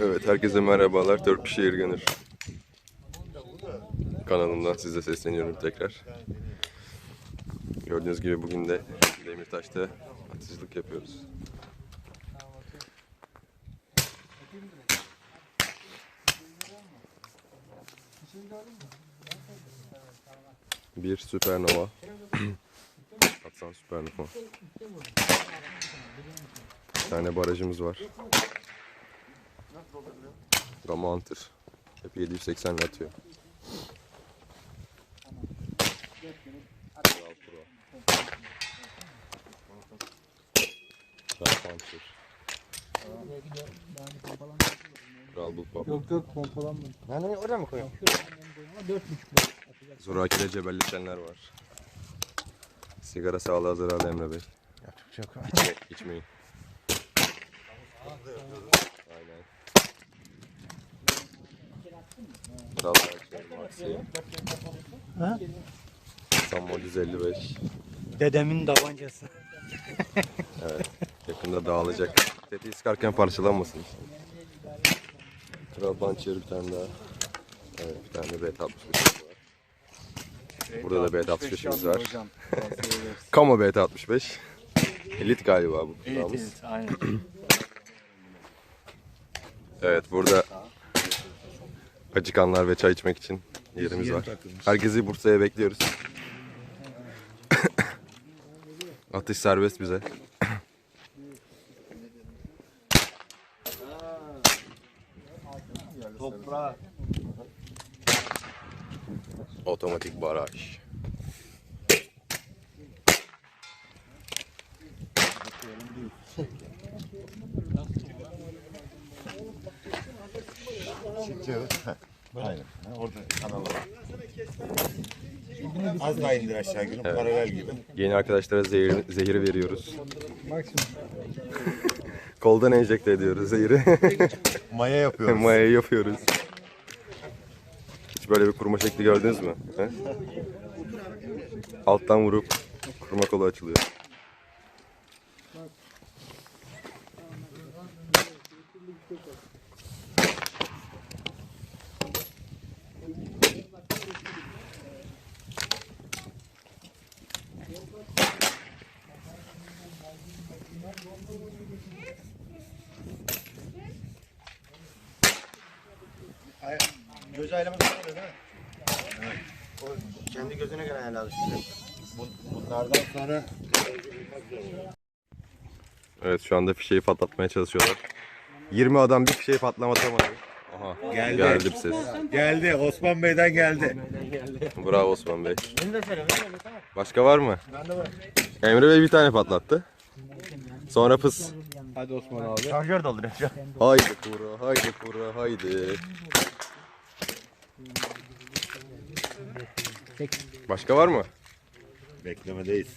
Evet herkese merhabalar. Turkish Gunner kanalımdan size sesleniyorum tekrar. Gördüğünüz gibi bugün de Demirtaş'ta atıcılık yapıyoruz. Bir süpernova. Atsan süpernova. Bir tane barajımız var. Gama Hunter. Hep 780 ile atıyor. Kral Pro. Kral Hunter. Kral Bullpup. Yok yok pompalanmadı. Ben onu oraya mı koyayım? Dört buçuk Zoraki cebelleşenler var. Sigara sağlığa zararlı Emre Bey. Yapacak çok. İçme, içmeyin. Aynen. Ha? Sammo 155. Dedemin tabancası. Yakında dağılacak. Tetiği sıkarken parçalanmasın. Kral Puncher bir tane daha. Evet bir tane B65 var. Burada da B65'imiz var. Kamo B65. Elit galiba bu kutlamız. aynen. Evet burada acıkanlar ve çay içmek için yerimiz var. Herkesi Bursa'ya bekliyoruz. Atış serbest bize. Toprağa. Otomatik baraj. Aynen. Ha, Orada kanal var. Az daha indir aşağı günü paralel gibi. Yeni arkadaşlara zehir, zehiri veriyoruz. Koldan enjekte ediyoruz zehiri. Maya yapıyoruz. Mayayı yapıyoruz. Hiç böyle bir kurma şekli gördünüz mü? He? Alttan vurup kurma kolu açılıyor. Göz aylaması var değil mi? Kendi gözüne göre ayarladı. Bu- Bunlardan sonra Evet şu anda fişeği patlatmaya çalışıyorlar. 20 adam bir fişeği patlamatamadı. Aha Geldi. geldi bir ses. geldi. Osman Bey'den geldi. Bravo Osman Bey. Başka var mı? Emre Bey bir tane patlattı. Sonra pıs. Hadi Osman abi. Şarjör dolduruyor. Haydi kura, haydi kura, haydi. Başka var mı? Beklemedeyiz.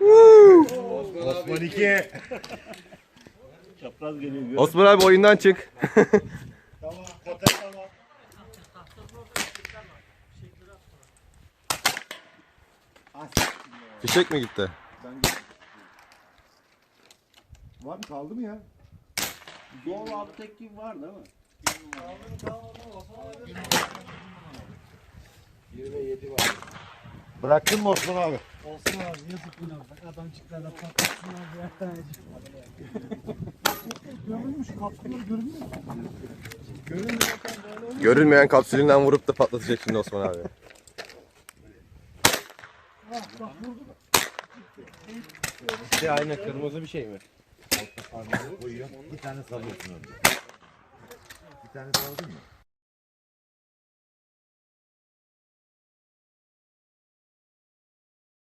Osman 2. Osman abi oyundan çık. Tamam. Potek tamam. Fişek mi gitti? Var mı kaldı mı ya? Doğal abi tek gibi var değil mi? Bıraktın mı Osman abi? Olsun abi yazık bak adamcıklarla patlatsın abi. Görünmüş görünmüyor? Görünmüyor. Görünmeyen kapsülünden vurup da patlatacak şimdi Osman abi. İşte aynı kırmızı bir şey mi? Bir tane sallıyorsun orada. Bir tane salladın mı?